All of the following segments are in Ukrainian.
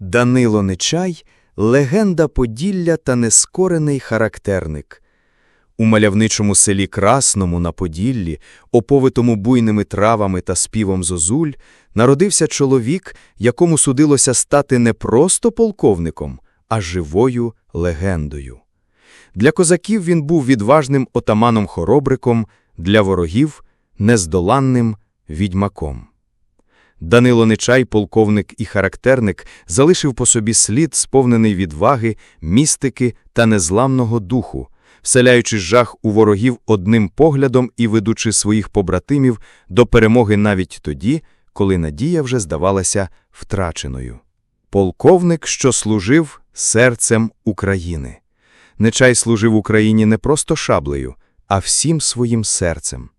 Данило Нечай легенда Поділля та нескорений характерник. У мальовничому селі Красному на Поділлі, оповитому буйними травами та співом зозуль, народився чоловік, якому судилося стати не просто полковником, а живою легендою. Для козаків він був відважним отаманом-хоробриком, для ворогів – нездоланним відьмаком. Данило Нечай, полковник і характерник, залишив по собі слід, сповнений відваги, містики та незламного духу, вселяючи жах у ворогів одним поглядом і ведучи своїх побратимів до перемоги навіть тоді, коли надія вже здавалася втраченою. Полковник, що служив серцем України. Нечай служив Україні не просто шаблею, а всім своїм серцем.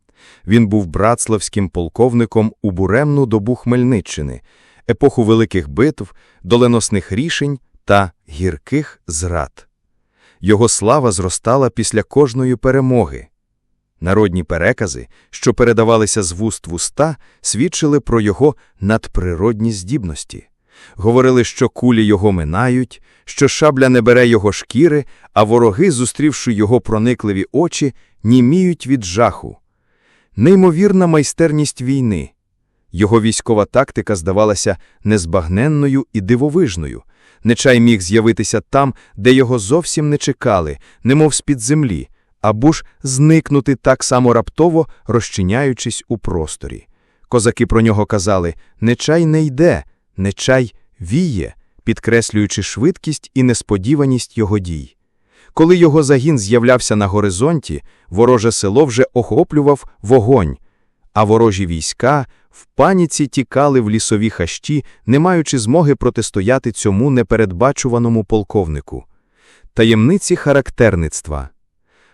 Він був братславським полковником у буремну добу Хмельниччини, епоху великих битв, доленосних рішень та гірких зрад. Його слава зростала після кожної перемоги. Народні перекази, що передавалися з вуст в уста, свідчили про його надприродні здібності. Говорили, що кулі його минають, що шабля не бере його шкіри, а вороги, зустрівши його проникливі очі, німіють від жаху. Неймовірна майстерність війни. Його військова тактика здавалася незбагненною і дивовижною. Нечай міг з'явитися там, де його зовсім не чекали, немов з-під землі, або ж зникнути так само раптово, розчиняючись у просторі. Козаки про нього казали Нечай не йде, нечай віє, підкреслюючи швидкість і несподіваність його дій. Коли його загін з'являвся на горизонті, вороже село вже охоплював вогонь, а ворожі війська в паніці тікали в лісові хащі, не маючи змоги протистояти цьому непередбачуваному полковнику. Таємниці характерництва.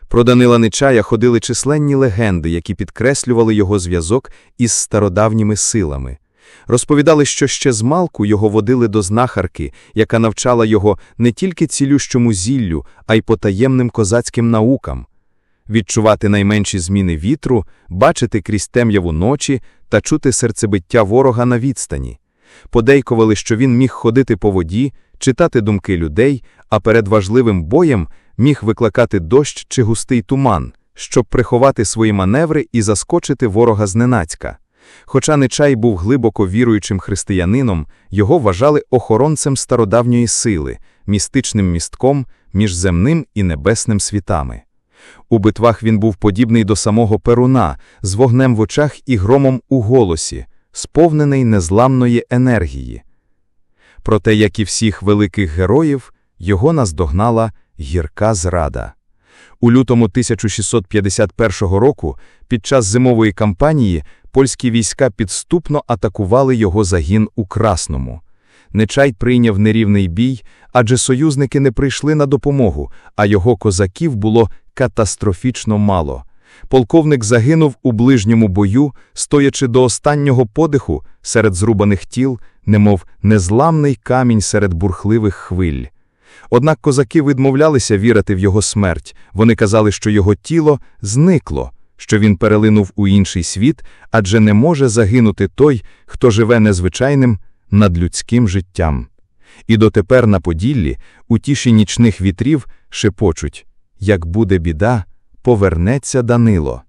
Про Данила Нечая ходили численні легенди, які підкреслювали його зв'язок із стародавніми силами. Розповідали, що ще змалку його водили до знахарки, яка навчала його не тільки цілющому зіллю, а й потаємним козацьким наукам. Відчувати найменші зміни вітру, бачити крізь тем'яву ночі та чути серцебиття ворога на відстані. Подейкували, що він міг ходити по воді, читати думки людей, а перед важливим боєм міг викликати дощ чи густий туман, щоб приховати свої маневри і заскочити ворога зненацька. Хоча Нечай був глибоко віруючим християнином, його вважали охоронцем стародавньої сили, містичним містком між земним і небесним світами. У битвах він був подібний до самого Перуна, з вогнем в очах і громом у голосі, сповнений незламної енергії. Проте, як і всіх великих героїв, його наздогнала гірка зрада. У лютому 1651 року, під час зимової кампанії, польські війська підступно атакували його загін у Красному. Нечай прийняв нерівний бій, адже союзники не прийшли на допомогу, а його козаків було катастрофічно мало. Полковник загинув у ближньому бою, стоячи до останнього подиху серед зрубаних тіл, немов незламний камінь серед бурхливих хвиль. Однак козаки відмовлялися вірити в його смерть. Вони казали, що його тіло зникло, що він перелинув у інший світ, адже не може загинути той, хто живе незвичайним надлюдським життям. І дотепер на Поділлі, у тіші нічних вітрів, шепочуть як буде біда, повернеться Данило.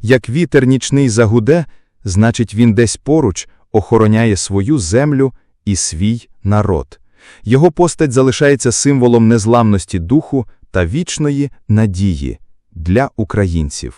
Як вітер нічний загуде, значить, він десь поруч охороняє свою землю і свій народ. Його постать залишається символом незламності духу та вічної надії для українців.